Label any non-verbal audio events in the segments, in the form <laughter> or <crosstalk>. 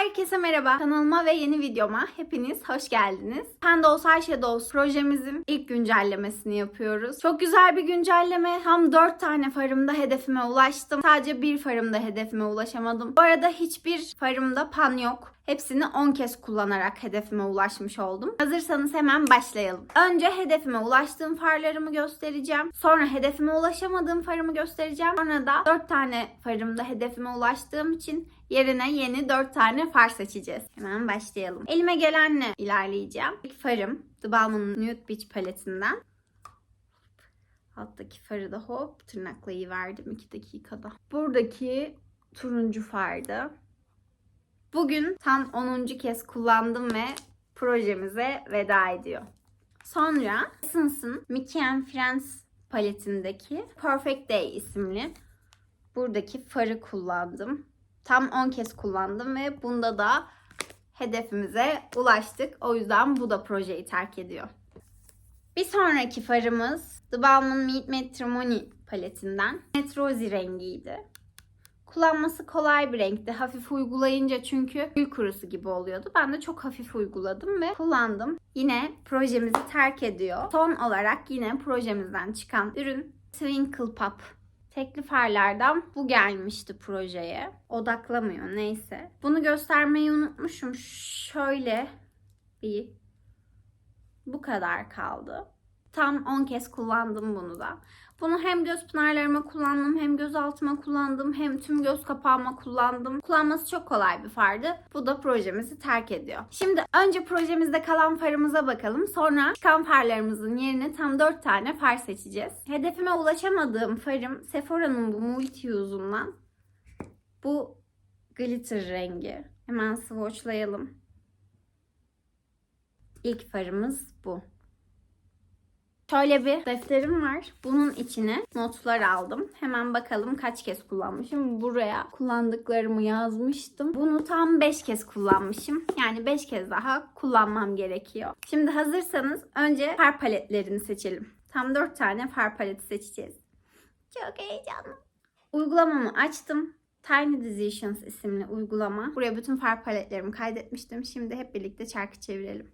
Herkese merhaba. Kanalıma ve yeni videoma hepiniz hoş geldiniz. Pandos Eyeshadows projemizin ilk güncellemesini yapıyoruz. Çok güzel bir güncelleme. Tam 4 tane farımda hedefime ulaştım. Sadece bir farımda hedefime ulaşamadım. Bu arada hiçbir farımda pan yok. Hepsini 10 kez kullanarak hedefime ulaşmış oldum. Hazırsanız hemen başlayalım. Önce hedefime ulaştığım farlarımı göstereceğim. Sonra hedefime ulaşamadığım farımı göstereceğim. Sonra da 4 tane farımda hedefime ulaştığım için yerine yeni 4 tane far seçeceğiz. Hemen başlayalım. Elime gelenle ilerleyeceğim. İlk farım The Balmain Nude Beach paletinden. Alttaki farı da hop tırnaklayıverdim 2 dakikada. Buradaki turuncu fardı. Bugün tam 10. kez kullandım ve projemize veda ediyor. Sonra Essence'ın Mickey and Friends paletindeki Perfect Day isimli buradaki farı kullandım. Tam 10 kez kullandım ve bunda da hedefimize ulaştık. O yüzden bu da projeyi terk ediyor. Bir sonraki farımız The Balmain Meet Matrimony paletinden. Metrozi rengiydi. Kullanması kolay bir renkti. Hafif uygulayınca çünkü gül kurusu gibi oluyordu. Ben de çok hafif uyguladım ve kullandım. Yine projemizi terk ediyor. Son olarak yine projemizden çıkan ürün Twinkle Pop. Tekli farlardan bu gelmişti projeye. Odaklamıyor neyse. Bunu göstermeyi unutmuşum. Şöyle bir bu kadar kaldı. Tam 10 kez kullandım bunu da. Bunu hem göz pınarlarıma kullandım, hem göz altıma kullandım, hem tüm göz kapağıma kullandım. Kullanması çok kolay bir fardı. Bu da projemizi terk ediyor. Şimdi önce projemizde kalan farımıza bakalım. Sonra çıkan farlarımızın yerine tam 4 tane far seçeceğiz. Hedefime ulaşamadığım farım Sephora'nın bu multi use'undan. Bu glitter rengi. Hemen swatchlayalım. İlk farımız bu. Şöyle bir defterim var. Bunun içine notlar aldım. Hemen bakalım kaç kez kullanmışım. Buraya kullandıklarımı yazmıştım. Bunu tam 5 kez kullanmışım. Yani 5 kez daha kullanmam gerekiyor. Şimdi hazırsanız önce far paletlerini seçelim. Tam 4 tane far paleti seçeceğiz. Çok heyecanlı. Uygulamamı açtım. Tiny Decisions isimli uygulama. Buraya bütün far paletlerimi kaydetmiştim. Şimdi hep birlikte çarkı çevirelim.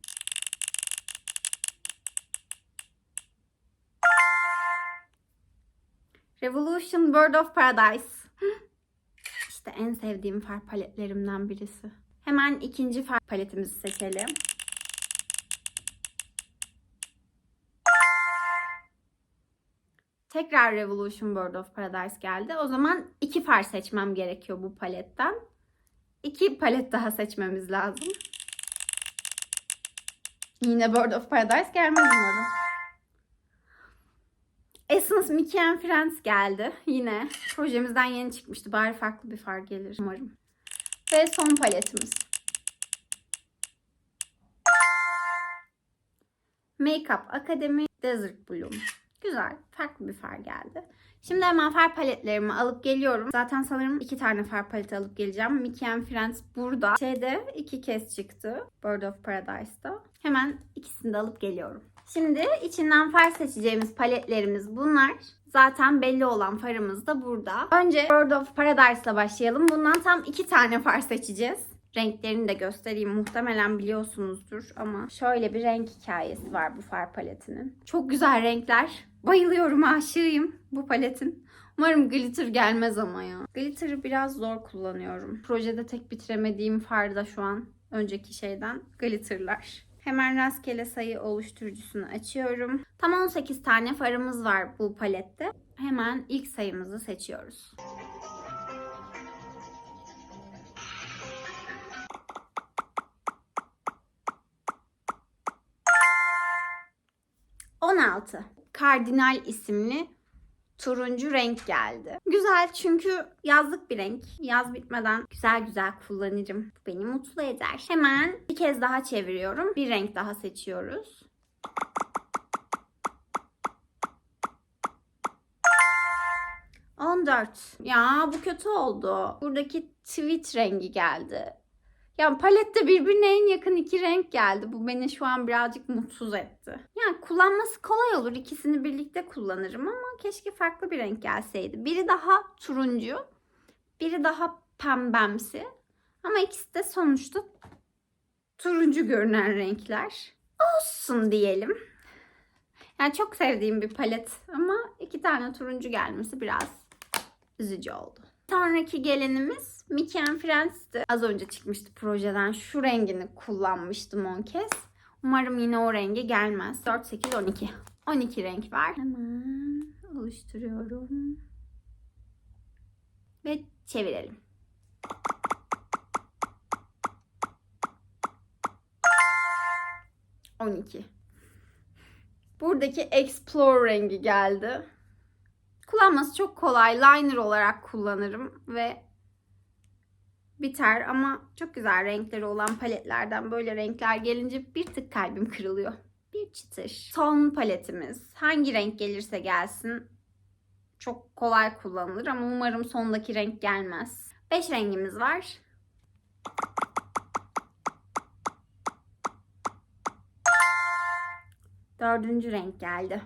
Revolution Bird of Paradise. <gasps> İşte en sevdiğim far paletlerimden birisi. Hemen ikinci far paletimizi seçelim. Tekrar Revolution Bird of Paradise geldi. O zaman iki far seçmem gerekiyor bu paletten. İki palet daha seçmemiz lazım. Yine Bird of Paradise gelmez umarım. Essence Mickey and Friends geldi. Yine projemizden yeni çıkmıştı. Bari farklı bir far gelir umarım. Ve son paletimiz. Makeup Academy Desert Bloom. Güzel. Farklı bir far geldi. Şimdi hemen far paletlerimi alıp geliyorum. Zaten sanırım iki tane far paleti alıp geleceğim. Mickey and Friends burada. Şeyde iki kez çıktı. Bird of Paradise'da. Hemen ikisini de alıp geliyorum. Şimdi içinden far seçeceğimiz paletlerimiz bunlar. Zaten belli olan farımız da burada. Önce Bird of Paradise'la başlayalım. Bundan tam iki tane far seçeceğiz. Renklerini de göstereyim. Muhtemelen biliyorsunuzdur ama şöyle bir renk hikayesi var bu far paletinin. Çok güzel renkler. Bayılıyorum, aşığıyım bu paletin. Umarım glitter gelmez ama ya. Glitter'ı biraz zor kullanıyorum. Projede tek bitiremediğim far da şu an önceki şeyden glitterlar. Hemen rastgele sayı oluşturucusunu açıyorum. Tam 18 tane farımız var bu palette. Hemen ilk sayımızı seçiyoruz. ...16. Kardinal isimli turuncu renk geldi. Güzel çünkü yazlık bir renk. Yaz bitmeden güzel güzel kullanırım. Bu beni mutlu eder. Hemen bir kez daha çeviriyorum. Bir renk daha seçiyoruz. On dört. Ya bu kötü oldu. Buradaki tweet rengi geldi. Ya palette birbirine en yakın iki renk geldi. Bu beni şu an birazcık mutsuz etti. Yani kullanması kolay olur. İkisini birlikte kullanırım ama keşke farklı bir renk gelseydi. Biri daha turuncu, biri daha pembemsi. Ama ikisi de sonuçta turuncu görünen renkler. Olsun diyelim. Yani çok sevdiğim bir palet ama iki tane turuncu gelmesi biraz üzücü oldu. Sonraki gelenimiz Mickey and Friends'ti. Az önce çıkmıştı projeden. Şu rengini kullanmıştım 10 kez. Umarım yine o renge gelmez. 4, 8, 12. 12 renk var. Hemen oluşturuyorum. Ve çevirelim. On iki. Buradaki Explore rengi geldi. Kullanması çok kolay. Liner olarak kullanırım ve biter ama çok güzel renkleri olan paletlerden böyle renkler gelince bir tık kalbim kırılıyor. Bir çıtır. Son paletimiz. Hangi renk gelirse gelsin çok kolay kullanılır ama umarım sondaki renk gelmez. 5 rengimiz var. Dördüncü renk geldi.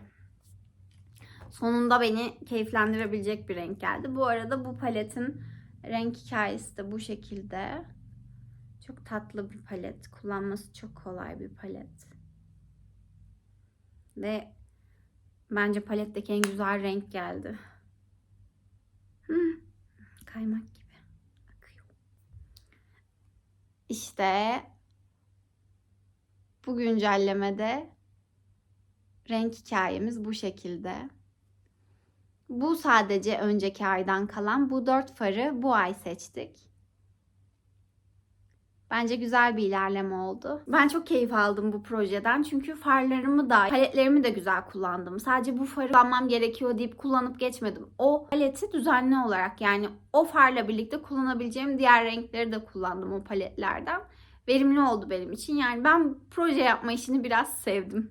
Sonunda beni keyiflendirebilecek bir renk geldi. Bu arada bu paletin renk hikayesi de bu şekilde. Çok tatlı bir palet. Kullanması çok kolay bir palet. Ve bence paletteki en güzel renk geldi. Hmm, kaymak gibi. İşte bu güncellemede renk hikayemiz bu şekilde. Bu sadece önceki aydan kalan. Bu dört farı bu ay seçtik. Bence güzel bir ilerleme oldu. Ben çok keyif aldım bu projeden. Çünkü farlarımı da, paletlerimi de güzel kullandım. Sadece bu farı kullanmam gerekiyor deyip kullanıp geçmedim. O paleti düzenli olarak yani o farla birlikte kullanabileceğim diğer renkleri de kullandım o paletlerden. Verimli oldu benim için. Yani ben proje yapma işini biraz sevdim.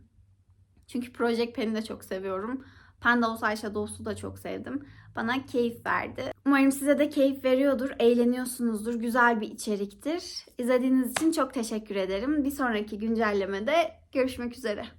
Çünkü Project Pen'i de çok seviyorum. Pandalos Eyeshadows'u da çok sevdim. Bana keyif verdi. Umarım size de keyif veriyordur, eğleniyorsunuzdur. Güzel bir içeriktir. İzlediğiniz için çok teşekkür ederim. Bir sonraki güncellemede görüşmek üzere.